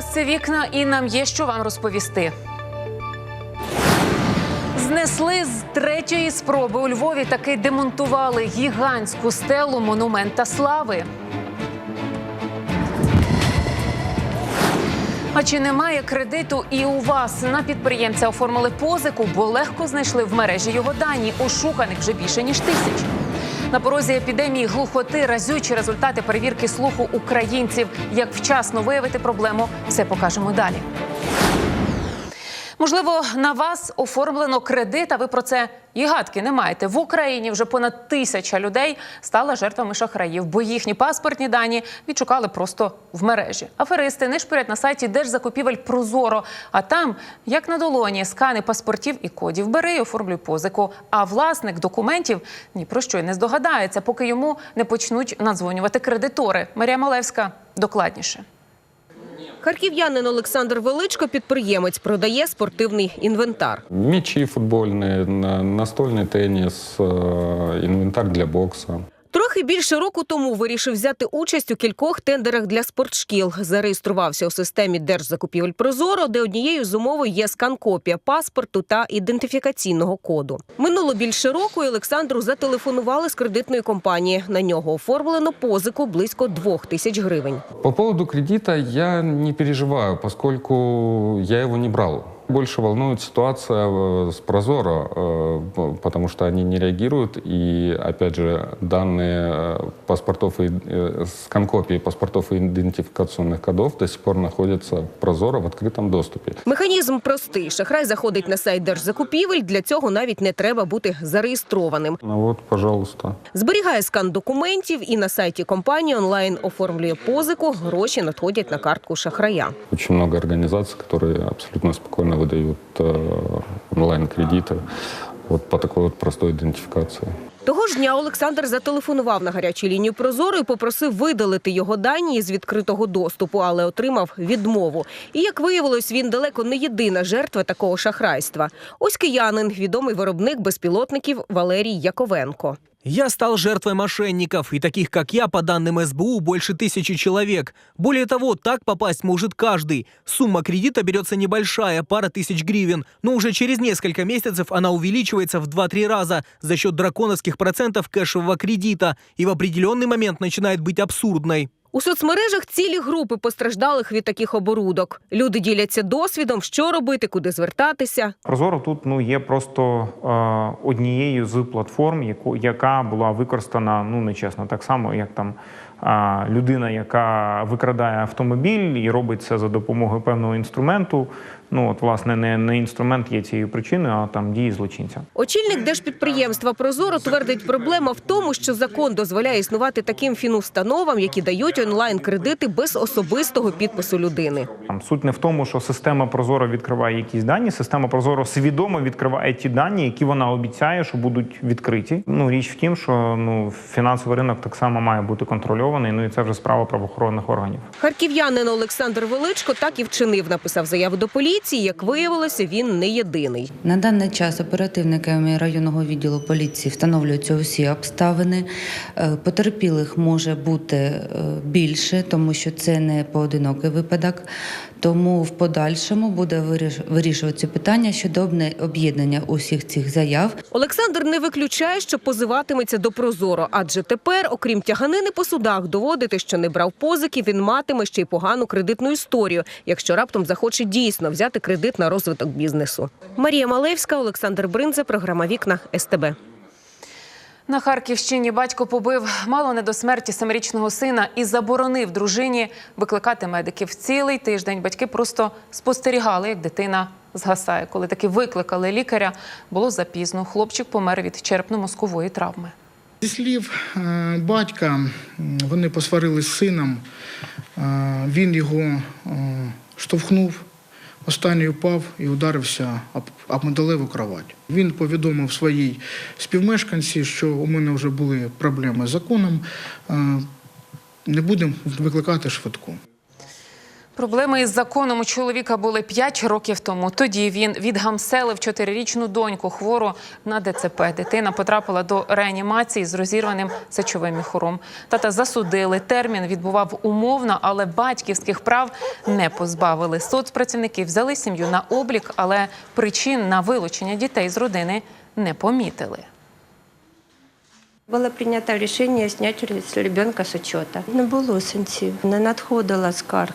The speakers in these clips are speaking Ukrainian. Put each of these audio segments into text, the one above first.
вас це вікна, і нам є що вам розповісти. Знесли з третьої спроби у Львові таки демонтували гігантську стелу монумента слави. А чи немає кредиту і у вас на підприємця оформили позику, бо легко знайшли в мережі його дані. Ошуканих вже більше ніж тисяч. На порозі епідемії глухоти разючі результати перевірки слуху українців. Як вчасно виявити проблему, все покажемо далі. Можливо, на вас оформлено кредит, а ви про це і гадки не маєте. В Україні вже понад тисяча людей стала жертвами шахраїв, бо їхні паспортні дані відшукали просто в мережі. Аферисти не шпирять на сайті Держзакупівель Прозоро. А там, як на долоні, скани паспортів і кодів. Бери і оформлюй позику. А власник документів ні про що й не здогадається, поки йому не почнуть надзвонювати кредитори. Марія Малевська докладніше. Харків'янин Олександр Величко, підприємець, продає спортивний інвентар. Мячи футбольные, на- настольный теннис, э, инвентарь для бокса. Трохи більше року тому вирішив взяти участь у кількох тендерах для спортшкіл. Зареєструвався у системі Держзакупівель Прозоро, де однією з умов є скан-копія паспорту та ідентифікаційного коду. Минуло більше року, і Олександру зателефонували з кредитної компанії. На нього оформлено позику близько двох тисяч гривень. По поводу кредита я не переживаю, поскольку я его не брал. Больше волнует ситуация э, с Прозоро, э, п- потому что они не реагируют, и, опять же, данные э, паспортов и э, скан-копии паспортов и идентификационных кодов до сих пор находятся в Прозоро в открытом доступе. Механізм простий. Шахрай заходить на сайт Держзакупівель. Для цього навіть не треба бути зареєстрованим. Ну вот, пожалуйста. Зберігає скан документів і на сайті компанії онлайн оформлює позику. Гроші надходять на картку шахрая. Очень много организаций, которые абсолютно спокойно выдают э, онлайн-кредиты вот по такой вот простой идентификации. Того ж дня Олександр зателефонував на гарячу лінію Прозоро і попросив видалити його дані з відкритого доступу, але отримав відмову. І як виявилось, він далеко не єдина жертва такого шахрайства. Ось киянин, відомий виробник безпілотників Валерій Яковенко. Я стал жертвой мошенников, и таких, как я, по данным СБУ, больше тысячи человек. Более того, так попасть может каждый. Сумма кредита берется небольшая, пара тысяч гривен, но уже через несколько месяцев она увеличивается в 2-3 раза за счет драконовских процентов кэшевого кредита и в определенный момент начинает быть абсурдной. У соцмережах цілі групи постраждалих від таких оборудок. Люди діляться досвідом, що робити, куди звертатися. Прозоро тут ну є просто е, однією з платформ, яку яка була використана ну нечесно, так само як там е, людина, яка викрадає автомобіль і робить це за допомогою певного інструменту. Ну от власне не, не інструмент є цією причиною, а там дії злочинця. Очільник держпідприємства Прозоро твердить, проблема в тому, що закон дозволяє існувати таким фінустановам, які дають онлайн-кредити без особистого підпису людини. Там суть не в тому, що система Прозоро відкриває якісь дані. Система Прозоро свідомо відкриває ті дані, які вона обіцяє, що будуть відкриті. Ну річ в тім, що ну фінансовий ринок так само має бути контрольований. Ну і це вже справа правоохоронних органів. Харків'янин Олександр Величко так і вчинив. Написав заяву до поліції. Як виявилося, він не єдиний. На даний час оперативниками районного відділу поліції встановлюються усі обставини. Е, Потерпілих може бути е, більше, тому що це не поодинокий випадок. Тому в подальшому буде виріш- вирішуватися питання щодо об'єднання усіх цих заяв Олександр не виключає, що позиватиметься до Прозоро, адже тепер, окрім тяганини по судах, доводити, що не брав позики, він матиме ще й погану кредитну історію, якщо раптом захоче дійсно взяти кредит на розвиток бізнесу. Марія Малевська, Олександр Бринзе, програма Вікна СТБ. На Харківщині батько побив мало не до смерті семирічного сина і заборонив дружині викликати медиків. Цілий тиждень батьки просто спостерігали, як дитина згасає. Коли таки викликали лікаря, було запізно. Хлопчик помер від черепно-мозкової травми. Зі слів е, батька, вони посварились з сином. Е, Він його е, штовхнув, останній упав і ударився об, металеву кровать. Він повідомив своїй співмешканці, що у мене вже були проблеми з законом. е, Не будемо викликати швидку. Проблеми із законом у чоловіка були 5 років тому. Тоді він відгамселив чотирирічну доньку хвору на ДЦП. Дитина потрапила до реанімації з розірваним сечовим міхуром. Тата засудили. Термін відбував умовно, але батьківських прав не позбавили. Соцпрацівники взяли сім'ю на облік, але причин на вилучення дітей з родини не помітили. Було прийнято рішення зняти ребенка з учета. Не було сенсів, не надходило скарг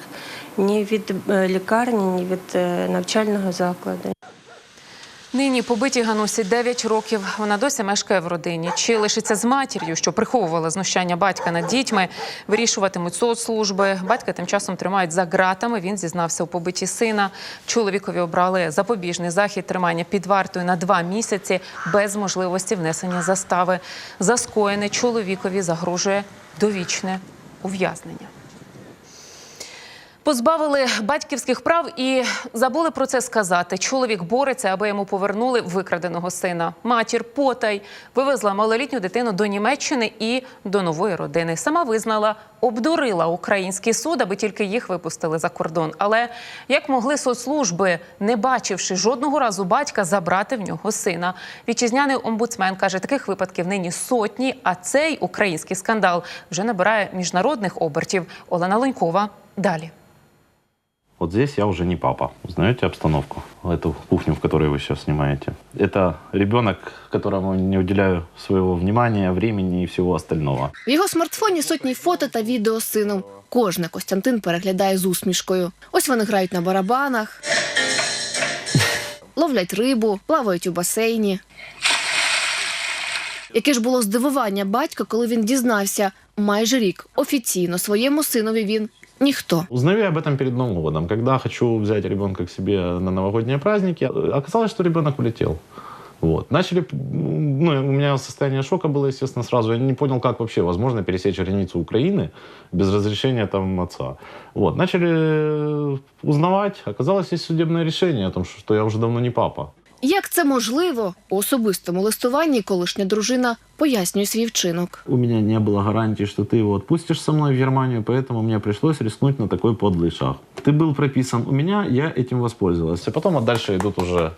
ні від лікарні, ні від навчального закладу. Нині побитій Ганусі 9 років. Вона досі мешкає в родині. Чи лишиться з матір'ю, що приховувала знущання батька над дітьми, вирішуватимуть соцслужби. Батька тим часом тримають за ґратами. Він зізнався у побитті сина. Чоловікові обрали запобіжний захід тримання під вартою на два місяці без можливості внесення застави. За скоєне чоловікові загрожує довічне ув'язнення. Позбавили батьківських прав і забули про це сказати. Чоловік бореться, аби йому повернули викраденого сина. Матір потай вивезла малолітню дитину до Німеччини і до нової родини. Сама визнала, обдурила український суд, аби тільки їх випустили за кордон. Але як могли соцслужби, не бачивши жодного разу батька, забрати в нього сина? Вітчизняний омбудсмен каже, таких випадків нині сотні. А цей український скандал вже набирає міжнародних обертів. Олена Ленькова далі. Вот здесь я уже не папа. Узнаете обстановку? Эту кухню, в которой вы сейчас снимаете. Это ребенок, которому не уделяю своего внимания, времени и всего остального. В його смартфоні сотні фото та відео з сином. Кожне Костянтин переглядає з усмішкою. Ось вони грають на барабанах, ловлять рибу, плавають у басейні. Яке ж було здивування батька, коли він дізнався майже рік офіційно своєму синові він ніхто. Узнаю я об этом перед Новым годом. Когда хочу взять ребенка к себе на новогодние праздники, оказалось, что ребенок улетел. Вот. Начали, ну, у меня состояние шока было, естественно, сразу. Я не понял, как вообще возможно пересечь границу Украины без разрешения там отца. Вот. Начали узнавать. Оказалось, есть судебное решение о том, что я уже давно не папа. Як це можливо? У особистому листуванні колишня дружина пояснює свій вчинок. У меня не было гарантии, что ты его отпустишь со мной в Германию, поэтому мне пришлось рискнуть на такой подлый шаг. Ты был прописан у меня, я этим воспользовалась. А потом а дальше идут уже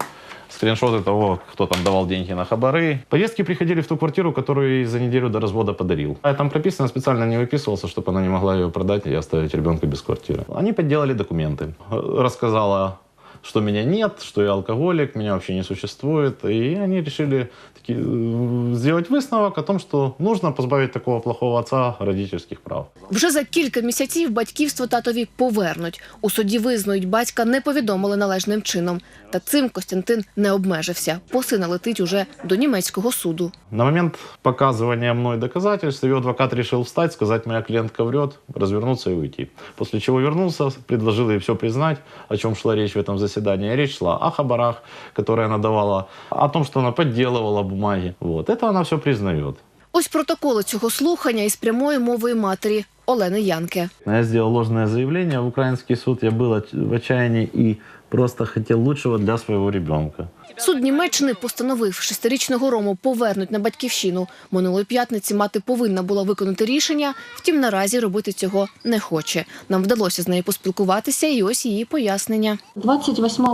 скриншоты того, кто там давал деньги на хабары. Повестки приходили в ту квартиру, которую я за неделю до развода подарил. А там прописано, специально не выписывался, чтобы она не могла ее продать и оставить ребенка без квартиры. Они подделали документы. Э, Рассказала что меня нет, что я алкоголик, меня вообще не существует. И они решили таки, э, сделать высновок о том, что нужно позбавить такого плохого отца родительских прав. Вже за кілька місяців батьківство татові повернуть. У суді визнають, батька не повідомили належним чином. Та цим Костянтин не обмежився. По сина летить уже до німецького суду. На момент показывания мной доказательств ее адвокат решил встать, сказать, моя клиентка врет, развернуться и уйти. После чего вернулся, предложил ей все признать, о чем шла речь в этом заседании. Речь шла о хабарах, которые она давала, о том, что она подделывала бумаги. Вот. Это она все признает. Ось протоколи цього слухання із прямої мовою матері Олени Янки. Я сделал ложное заявление в украинский суд. Я был от- в отчаянии и просто хотел лучшего для своего ребенка. Суд Німеччини постановив шестирічного Рому повернуть на батьківщину. Минулої п'ятниці мати повинна була виконати рішення, втім наразі робити цього не хоче. Нам вдалося з нею поспілкуватися, і ось її пояснення. 28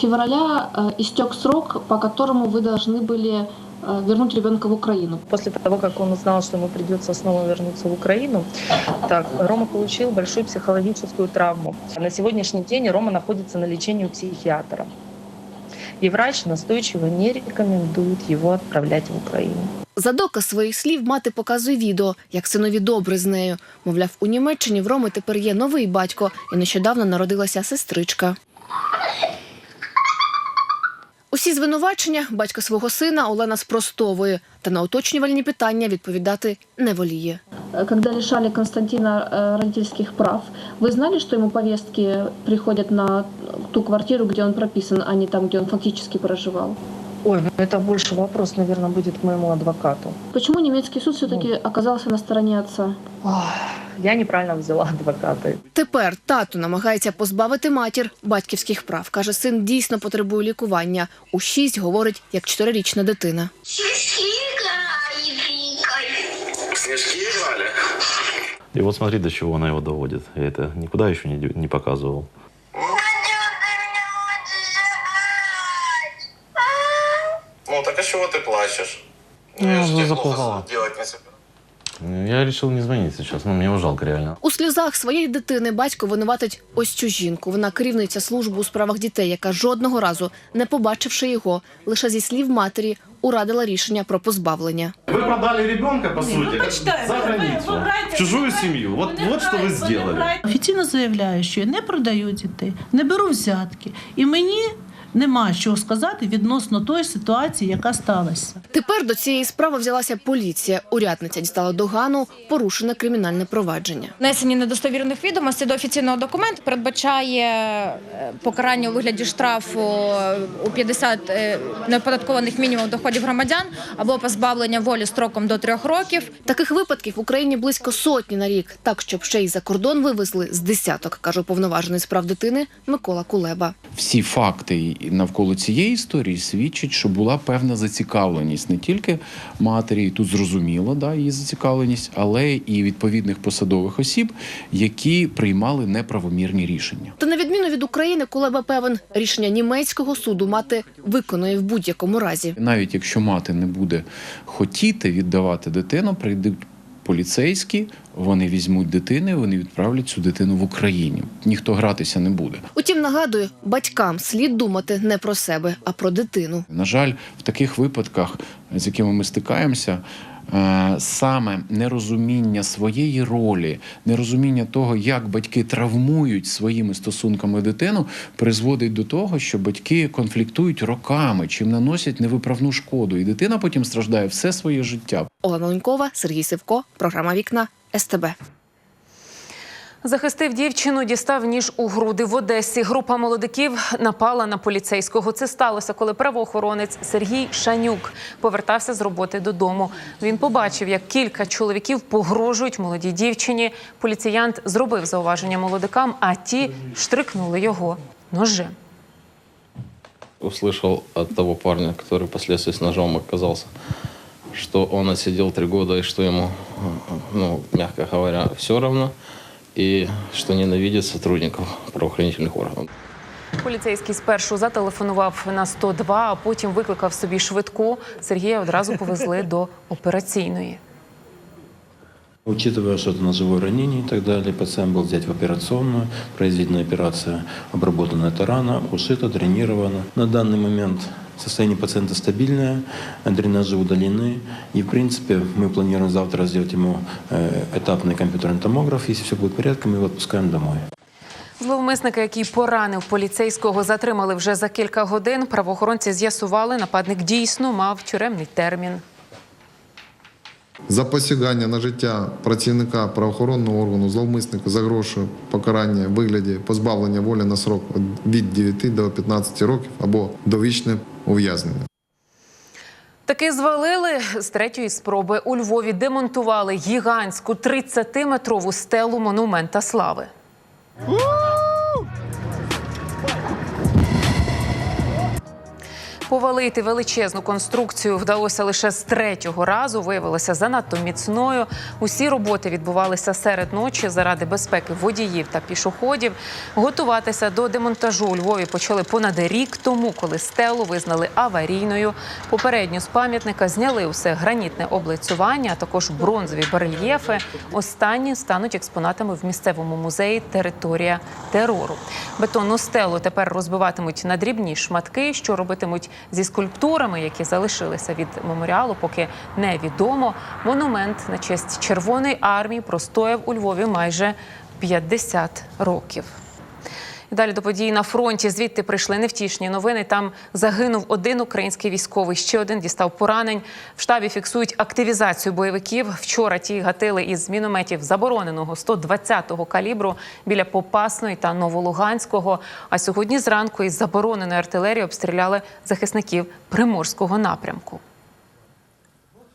февраля э, истек срок, по которому вы должны были э, вернуть ребенка в Украину. После того, как он узнал, что ему придется снова вернуться в Украину, так, Рома получил большую психологическую травму. На сегодняшний день Рома находится на лечении у психиатра. И врач настойчиво не рекомендует его отправлять в Украину. За доказ своїх слів мати показує відео, як синові добре з нею. Мовляв, у Німеччині в Роми тепер є новий батько, і нещодавно народилася сестричка. Усі звинувачення батька свого сина Олена спростовує, та на уточнювальні питання відповідати не воліє. Э, Когда лишали Константина э, родительских прав, вы знали, что ему повестки приходят на ту квартиру, где он прописан, а не там, где он фактически проживал? Ой, ну это больше вопрос, наверное, будет к моему адвокату. Почему немецкий суд все-таки оказался на стороне отца? Ох, я неправильно взяла адвоката. Тепер тато намагається позбавити матір батьківських прав. Каже, син дійсно потребує лікування. У шість говорить як чотирирічна дитина. И вот смотри, до чего она его доводит. Я это никуда еще не, не показывал. чего ты плачешь? Ну, я же тебе заплакала. плохо делать не собираюсь. Я решил не звонить сейчас, ну, мне его жалко реально. У сльозах своєї дитини батько винуватить ось цю жінку. Вона керівниця служби у справах дітей, яка жодного разу, не побачивши його, лише зі слів матері, урадила рішення про позбавлення. Вы продали ребенка, по сути, за границу, в чужую семью. Вот, вот что вы сделали. Офіційно заявляю, що я не продаю дітей, не беру взятки. І мені нема що сказати відносно тої ситуації, яка сталася. Тепер до цієї справи взялася поліція. Урядниця дістала догану, порушене кримінальне провадження. Внесення недостовірних відомостей до офіційного документу передбачає е, покарання у вигляді штрафу у 50 е, неоподаткованих мінімум доходів громадян або позбавлення волі строком до трьох років. Таких випадків в Україні близько сотні на рік, так щоб ще й за кордон вивезли з десяток, каже уповноважений з прав дитини Микола Кулеба. всі факти навколо цієї історії свідчать, що була певна зацікавленість не тільки матері, і тут зрозуміло, да, її зацікавленість, але і відповідних посадових осіб, які приймали неправомірні рішення. Та на відміну від України, Кулеба певен, рішення німецького суду мати виконує в будь-якому разі. Навіть якщо мати не буде хотіти віддавати дитину, прийдуть поліцейські, вони візьмуть дитини, вони відправлять цю дитину в Україні. Ніхто гратися не буде. Утім, нагадую, батькам слід думати не про себе, а про дитину. На жаль, в таких випадках, з якими ми стикаємося, саме нерозуміння своєї ролі, нерозуміння того, як батьки травмують своїми стосунками дитину, призводить до того, що батьки конфліктують роками, чим наносять невиправну шкоду, і дитина потім страждає все своє життя. Олена Ленькова, Сергій Сивко, програма Вікна СТБ. Захистив дівчину, дістав ніж у груди в Одесі. Група молодиків напала на поліцейського. Це сталося, коли правоохоронець Сергій Шанюк повертався з роботи додому. Він побачив, як кілька чоловіків погрожують молодій дівчині. Поліціянт зробив зауваження молодикам, а ті штрикнули його ножем. услышал от того парня, который впоследствии с ножом оказался, что он отсидел три года и что ему, ну, мягко говоря, все равно, и что ненавидит сотрудников правоохранительных органов. Поліцейський спершу зателефонував на 102, а потім викликав собі швидку. Сергія одразу повезли до операційної. Учитывая, что это ножевое ранение и так далее, пациент был взять в операционную, произведена операция, обработана эта рана, ушита, дренирована. На данный момент состояние пациента стабильное, дренажи удалены. И, в принципе, мы планируем завтра сделать ему э, этапный компьютерный томограф. Если все будет в порядке, мы его отпускаем домой. Зловмисника, який поранив поліцейського, затримали вже за кілька годин. Правоохоронці з'ясували, нападник дійсно мав тюремний термін. За посягання на життя працівника правоохоронного органу зловмиснику загрошує покарання в вигляді позбавлення волі на срок від 9 до 15 років або довічне ув'язнення. Таки звалили з третьої спроби. У Львові демонтували гігантську 30-метрову стелу монумента слави. Повалити величезну конструкцію вдалося лише з третього разу. Виявилося занадто міцною. Усі роботи відбувалися серед ночі заради безпеки водіїв та пішоходів. Готуватися до демонтажу у Львові почали понад рік тому, коли стелу визнали аварійною. Попередньо з пам'ятника зняли усе гранітне облицювання, а також бронзові барельєфи. Останні стануть експонатами в місцевому музеї Територія терору. Бетонну стелу тепер розбиватимуть на дрібні шматки, що робитимуть зі скульптурами, які залишилися від меморіалу, поки невідомо. Монумент на честь Червоної армії простояв у Львові майже 50 років. Далі до подій на фронті. Звідти прийшли невтішні новини. Там загинув один український військовий, ще один дістав поранень. В штабі фіксують активізацію бойовиків. Вчора ті гатили із мінометів забороненого 120-го калібру біля Попасної та Новолуганського. А сьогодні зранку із забороненої артилерії обстріляли захисників приморського напрямку.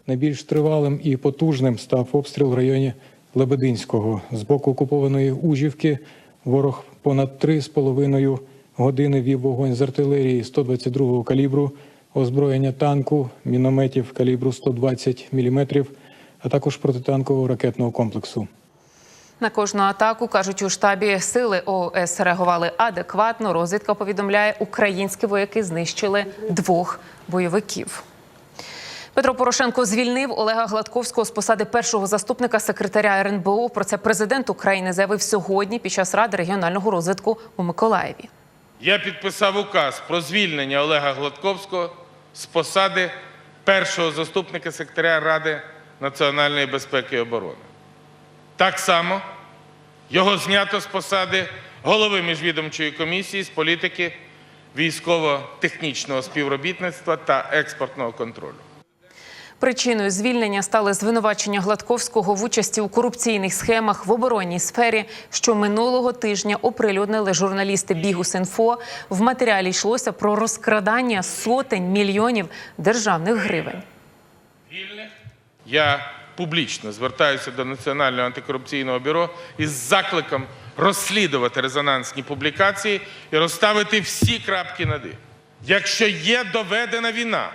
Найбільш тривалим і потужним став обстріл в районі Лебединського. З боку окупованої Ужівки ворог понад 3,5 години вів вогонь з артилерії 122-го калібру, озброєння танку, мінометів калібру 120 мм, а також протитанкового ракетного комплексу. На кожну атаку кажуть у штабі сили ООС реагували адекватно. Розвідка повідомляє, українські вояки знищили двох бойовиків. Петро Порошенко звільнив Олега Гладковського з посади першого заступника секретаря РНБО. Про це президент України заявив сьогодні під час ради регіонального розвитку у Миколаєві. Я підписав указ про звільнення Олега Гладковського з посади першого заступника секретаря Ради національної безпеки і оборони. Так само його знято з посади голови міжвідомчої комісії з політики військово-технічного співробітництва та експортного контролю. Причиною звільнення стали звинувачення Гладковського в участі у корупційних схемах в оборонній сфері, що минулого тижня оприлюднили журналісти Бігус.Інфо. В матеріалі йшлося про розкрадання сотень мільйонів державних гривень. Я публічно звертаюся до Національного антикорупційного бюро із закликом розслідувати резонансні публікації і розставити всі крапки над «і». Якщо є доведена війна,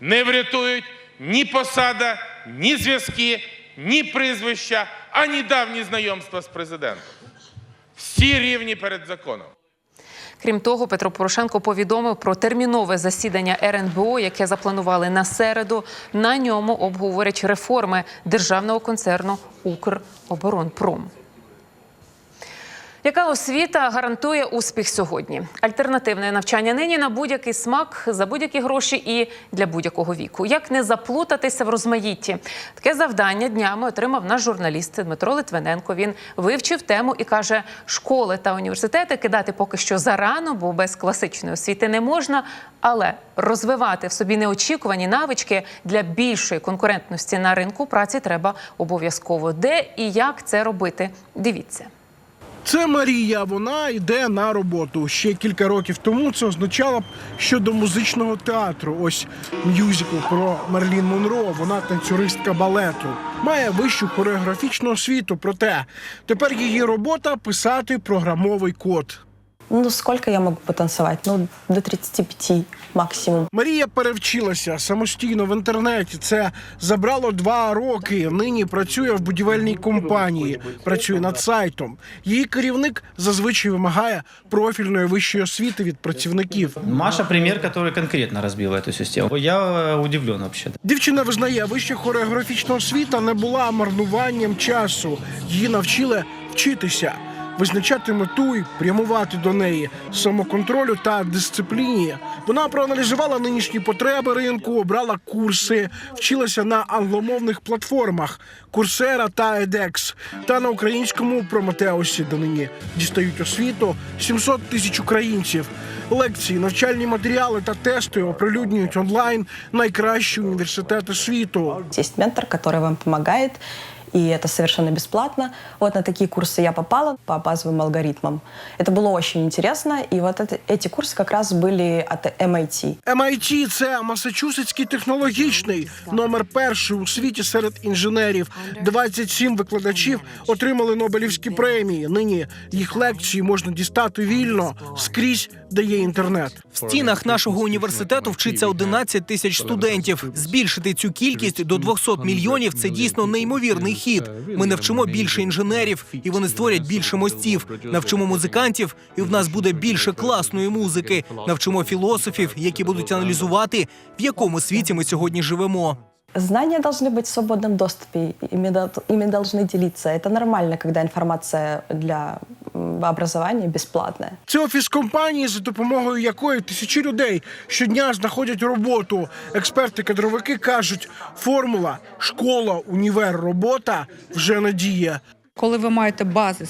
не врятують ні посада, ні зв'язки, ні прізвища, ані давні знайомства з президентом. Всі рівні перед законом. Крім того, Петро Порошенко повідомив про термінове засідання РНБО, яке запланували на середу. На ньому обговорять реформи державного концерну Укроборонпром. Яка освіта гарантує успіх сьогодні? Альтернативне навчання нині на будь-який смак за будь-які гроші і для будь-якого віку. Як не заплутатися в розмаїтті? Таке завдання днями отримав наш журналіст Дмитро Литвиненко. Він вивчив тему і каже: школи та університети кидати поки що зарано, бо без класичної освіти не можна. Але розвивати в собі неочікувані навички для більшої конкурентності на ринку праці треба обов'язково. Де і як це робити? Дивіться. Це Марія. Вона йде на роботу. Ще кілька років тому це означало б, що до музичного театру. Ось мюзикл про Мерлін Монро. Вона танцюристка балету. Має вищу хореографічну освіту. Проте тепер її робота писати програмовий код. Ну, сколько я могу потанцевать? Ну, до 35 максимум. Марія перевчилася самостійно в інтернеті. Це забрало два роки. Нині працює в будівельній компанії, працює над сайтом. Її керівник зазвичай вимагає профільної вищої освіти від працівників. Маша пример, который конкретно разбил эту систему. Я э, удивлен вообще. Дівчина визнає, вища хореографічна освіта не була марнуванням часу. Її навчили вчитися, визначати мету і прямувати до неї, самоконтролю та дисципліні. Вона проаналізувала нинішні потреби ринку, обрала курси, вчилася на англомовних платформах Курсера та edX, та на українському Прометеусі, де нині дістають освіту 700 тисяч українців. Лекції, навчальні матеріали та тести оприлюднюють онлайн найкращі університети світу. Есть ментор, который вам помогает, и это совершенно бесплатно. Вот на такие курсы я попала по базовым алгоритмам. Это было очень интересно, и вот это- эти курсы как раз были от MIT. MIT – це Масачусетський технологічний номер перший у світі серед інженерів. 27 викладачів отримали Нобелівські премії. Нині їх лекції можна дістати вільно скрізь, де є інтернет. В стінах нашого університету вчиться 11 тисяч студентів. Збільшити цю кількість до 200 мільйонів це дійсно неймовірний хід. Ми навчимо більше інженерів, і вони створять більше мостів. Навчимо музикантів, і в нас буде більше класної музики. Навчимо філософів, які будуть аналізувати, в якому світі ми сьогодні живемо. Знания должны быть в свободном доступе, ими, дол- ими должны делиться. Это нормально, когда информация для м, образования бесплатная. Це офіс компанії, за допомогою якої тисячі людей щодня знаходять роботу. Експерти-кадровики кажуть, формула школа, універ, робота вже не діє. Коли ви маєте базис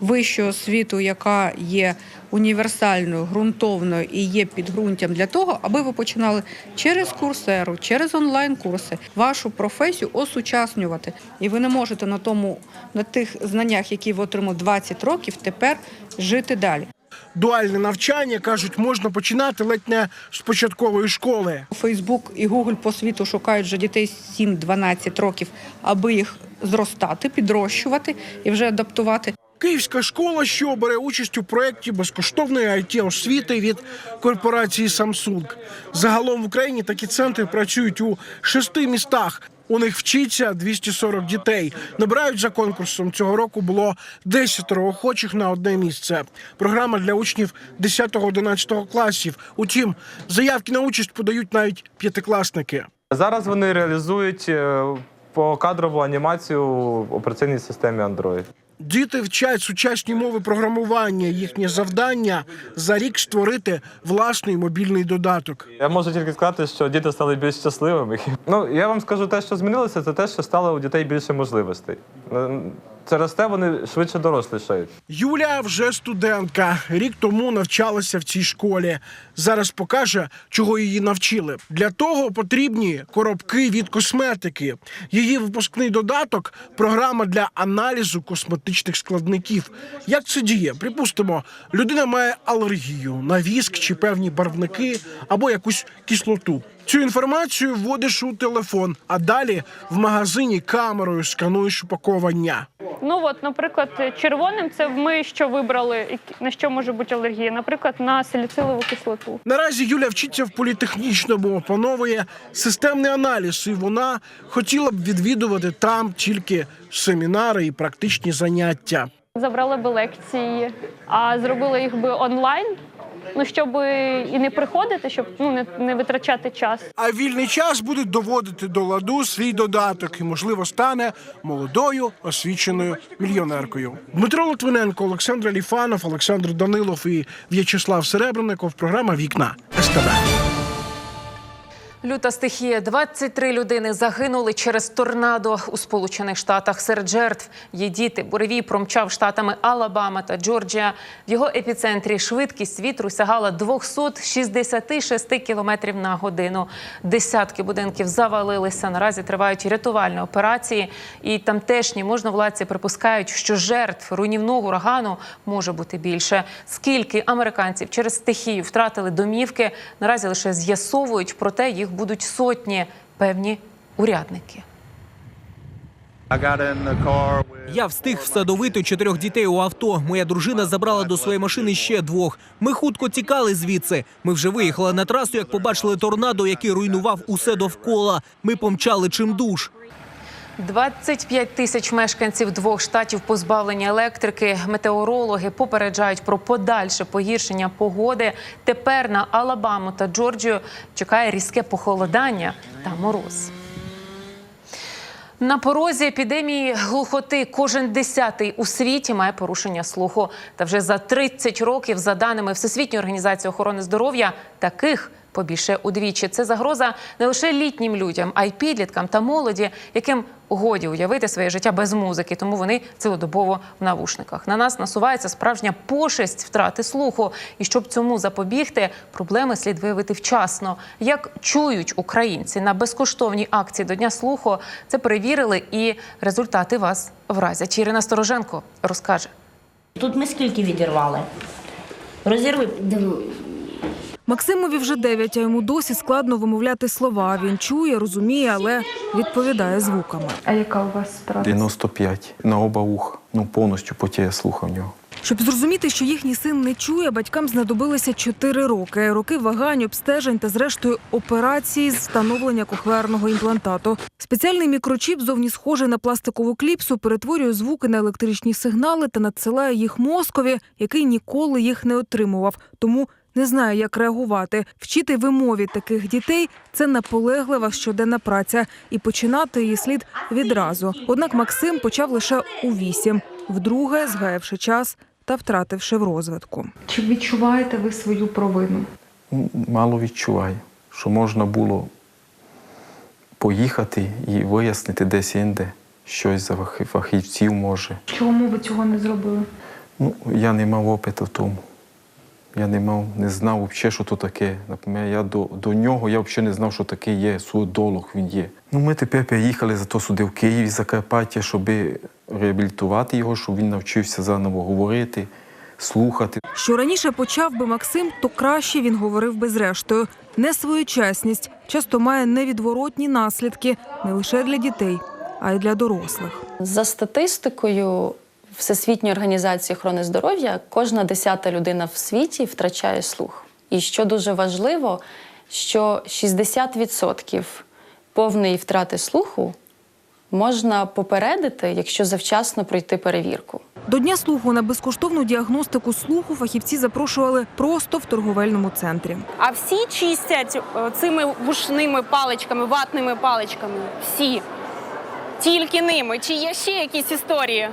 вищого освіту, яка є універсальною, ґрунтовною і є підґрунтям для того, аби ви починали через курсеру, через онлайн-курси вашу професію осучаснювати. І ви не можете на тому, на тих знаннях, які ви отримали 20 років, тепер жити далі. Дуальне навчання кажуть, можна починати ледь не з початкової школи. Фейсбук і Google по світу шукають вже дітей 7-12 років, аби їх зростати, підрощувати і вже адаптувати. Київська школа, що бере участь у проєкті безкоштовної it освіти від корпорації Samsung. Загалом в Україні такі центри працюють у шести містах. У них вчиться 240 дітей. Набирають за конкурсом. Цього року було 10 охочих на одне місце. Програма для учнів 10-11 класів. Утім, заявки на участь подають навіть п'ятикласники. Зараз вони реалізують е, покадрову анімацію в операційній системі Android. Діти вчать сучасні мови програмування. Їхнє завдання за рік створити власний мобільний додаток. Я можу тільки сказати, що діти стали більш щасливими. Ну я вам скажу, те, що змінилося, це те, що стало у дітей більше можливостей. Через те вони швидше дорослішають. Юля вже студентка. Рік тому навчалася в цій школі. Зараз покаже, чого її навчили. Для того потрібні коробки від косметики. Її випускний додаток програма для аналізу косметичних складників. Як це діє? Припустимо, людина має алергію на віск чи певні барвники або якусь кислоту. Цю інформацію вводиш у телефон, а далі в магазині камерою скануєш упаковання. Ну от, наприклад, червоним це ми що вибрали, на що може бути алергія, наприклад, на саліцилову кислоту. Наразі Юля вчиться в політехнічному, опановує системний аналіз, і вона хотіла б відвідувати там тільки семінари і практичні заняття. Забрали би лекції, а зробили їх би онлайн. Ну щоб і не приходити, щоб ну не, не витрачати час. А вільний час буде доводити до ладу свій додаток і, можливо, стане молодою освіченою мільйонеркою. Дмитро Литвиненко, Олександр Ліфанов, Олександр Данилов і В'ячеслав Серебренников. Програма Вікна СТБ. Люта стихія. 23 людини загинули через торнадо у Сполучених Штатах. Серед жертв є діти. Буревій промчав штатами Алабама та Джорджія. В його епіцентрі швидкість вітру сягала 266 кілометрів на годину. Десятки будинків завалилися. Наразі тривають рятувальні операції. І тамтешні можновладці припускають, що жертв руйнівного урагану може бути більше. Скільки американців через стихію втратили домівки, наразі лише з'ясовують, проте їх будуть сотні певні урядники. Я встиг всадовити чотирьох дітей у авто. Моя дружина забрала до своєї машини ще двох. Ми хутко тікали звідси. Ми вже виїхали на трасу, як побачили торнадо, який руйнував усе довкола. Ми помчали чимдуж. 25 тисяч мешканців двох штатів позбавлені електрики. Метеорологи попереджають про подальше погіршення погоди. Тепер на Алабаму та Джорджію чекає різке похолодання та мороз. На порозі епідемії глухоти кожен десятий у світі має порушення слуху. Та вже за 30 років, за даними Всесвітньої організації охорони здоров'я, таких побільше удвічі. Це загроза не лише літнім людям, а й підліткам та молоді, яким годі уявити своє життя без музики, тому вони цілодобово в навушниках. На нас насувається справжня пошесть втрати слуху. І щоб цьому запобігти, проблеми слід виявити вчасно. Як чують українці на безкоштовній акції до Дня слуху, це перевірили, і результати вас вразять. Ірина Стороженко розкаже. Тут ми скільки відірвали? Розірви. Максимові вже 9, а йому досі складно вимовляти слова. Він чує, розуміє, але відповідає звуками. А яка у вас справа? 95 на оба вуха. Ну, повністю потіє слуха в нього. Щоб зрозуміти, що їхній син не чує, батькам знадобилися 4 роки. Роки вагань, обстежень та, зрештою, операції з встановлення кохлеарного імплантату. Спеціальний мікрочіп, зовні схожий на пластикову кліпсу, перетворює звуки на електричні сигнали та надсилає їх мозкові, який ніколи їх не отримував. Тому не знає, як реагувати. Вчити вимові таких дітей це наполеглива щоденна праця, і починати її слід відразу. Однак Максим почав лише у вісім, вдруге згаявши час та втративши в розвитку. Чи відчуваєте ви свою провину? Мало відчуваю, що можна було поїхати і вияснити десь інде щось за фахівців може. Чому ви цього не зробили? Ну, я не мав опиту в тому. Я не мав, не знав взагалі, що то таке. Наприклад, я до, до нього я взагалі не знав, що таке є, суодолог він є. Ну, ми тепер приїхали зато сюди в Київ, Закарпаття, щоб реабілітувати його, щоб він навчився заново говорити, слухати. Що раніше почав би Максим, то краще він говорив би зрештою. Несвоєчасність часто має невідворотні наслідки не лише для дітей, а й для дорослих. За статистикою Всесвітньої організації охорони здоров'я, кожна десята людина в світі втрачає слух. І що дуже важливо, що 60% повної втрати слуху можна попередити, якщо завчасно пройти перевірку. До дня слуху на безкоштовну діагностику слуху фахівці запрошували просто в торговельному центрі. А всі чистять е, цими вушними паличками, ватними паличками. Всі. Тільки ними. Чи є ще якісь історії?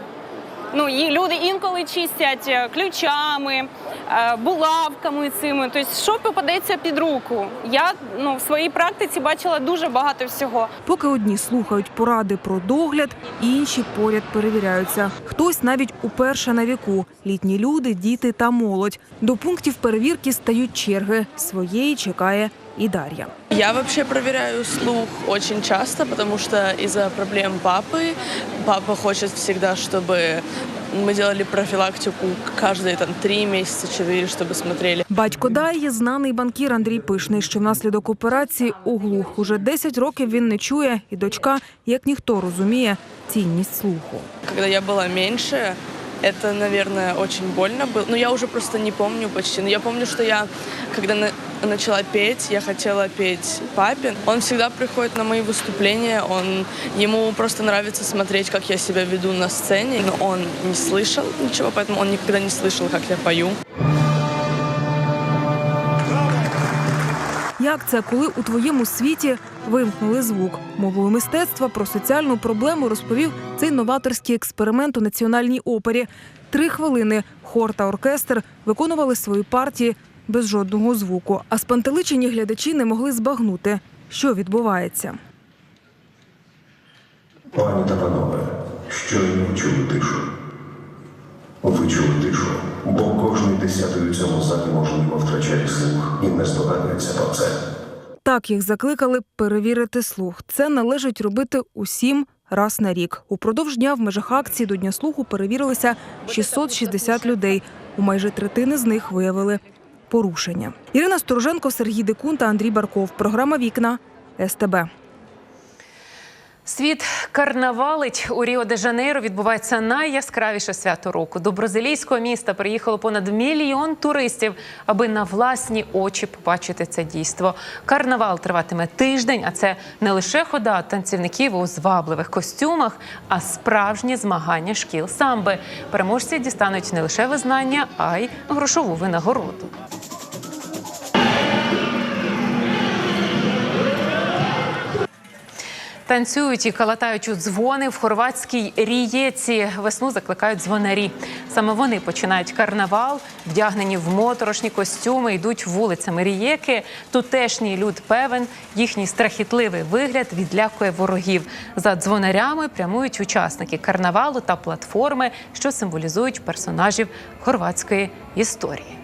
Ну, і люди інколи чистять е, ключами, е, булавками цими. Тобто, що попадеться під руку? Я ну, в своїй практиці бачила дуже багато всього. Поки одні слухають поради про догляд, інші поряд перевіряються. Хтось навіть уперше на віку. Літні люди, діти та молодь. До пунктів перевірки стають черги. Своєї чекає і Дар'я. Я вообще проверяю слух очень часто, потому что из-за проблем папы, папа хочет всегда, чтобы мы делали профилактику каждые там три месяца, четыре, чтобы смотрели. Батько Дар'ї – знаний банкір Андрій Пишний, що внаслідок операції оглух. Уже 10 років він не чує, і дочка, як ніхто, розуміє цінність слуху. Когда я была меньше, это, наверное, очень больно было. Но я уже просто не помню почти. Но я помню, что я, когда на- начала петь, я хотела петь папе. Он всегда приходит на мои выступления. Он, ему просто нравится смотреть, как я себя веду на сцене. Но он не слышал ничего, поэтому он никогда не слышал, как я пою. Як це, коли у твоєму світі вимкнули звук? Мовою мистецтва про соціальну проблему розповів цей новаторський експеримент у національній опері. Три хвилини хор та оркестр виконували свої партії без жодного звуку. А спантеличені глядачі не могли збагнути, що відбувається. Пані та панове, щойно чули тишу. Ви чули тишу, бо кожний десятий у цьому залі можливо втрачає слух і не здогадується про це. Так їх закликали перевірити слух. Це належить робити усім раз на рік. Упродовж дня в межах акції до Дня слуху перевірилися 660 людей. У майже третини з них виявили порушення. Ірина Стороженко, Сергій Декун та Андрій Барков. Програма Вікна СТБ. Світ карнавалить у Ріо де Жанейро відбувається найяскравіше свято року. До бразилійського міста приїхало понад мільйон туристів, аби на власні очі побачити це дійство. Карнавал триватиме тиждень, а це не лише хода танцівників у звабливих костюмах, а справжні змагання шкіл самби. Переможці дістануть не лише визнання, а й грошову винагороду. Танцюють і калатають у дзвони в хорватській рієці. Весну закликають дзвонарі. Саме вони починають карнавал, вдягнені в моторошні костюми, йдуть вулицями рієки. Тутешній люд певен, їхній страхітливий вигляд відлякує ворогів. За дзвонарями прямують учасники карнавалу та платформи, що символізують персонажів хорватської історії.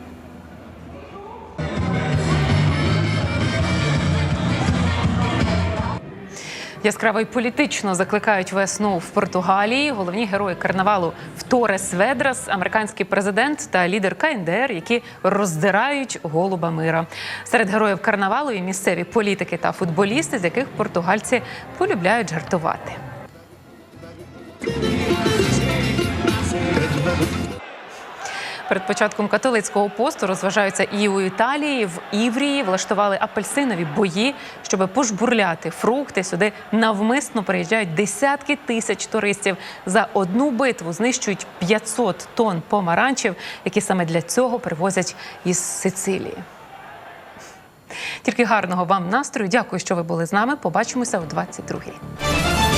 Яскраво і політично закликають весну в Португалії. Головні герої карнавалу Вторес Ведрас, американський президент та лідер КНДР, які роздирають голуба мира. Серед героїв карнавалу і місцеві політики та футболісти, з яких португальці полюбляють жартувати. Перед початком католицького посту розважаються і у Італії, в Іврії влаштували апельсинові бої, щоб пожбурляти фрукти. Сюди навмисно приїжджають десятки тисяч туристів. За одну битву знищують 500 тонн помаранчів, які саме для цього привозять із Сицилії. Тільки гарного вам настрою. Дякую, що ви були з нами. Побачимося о 22-й.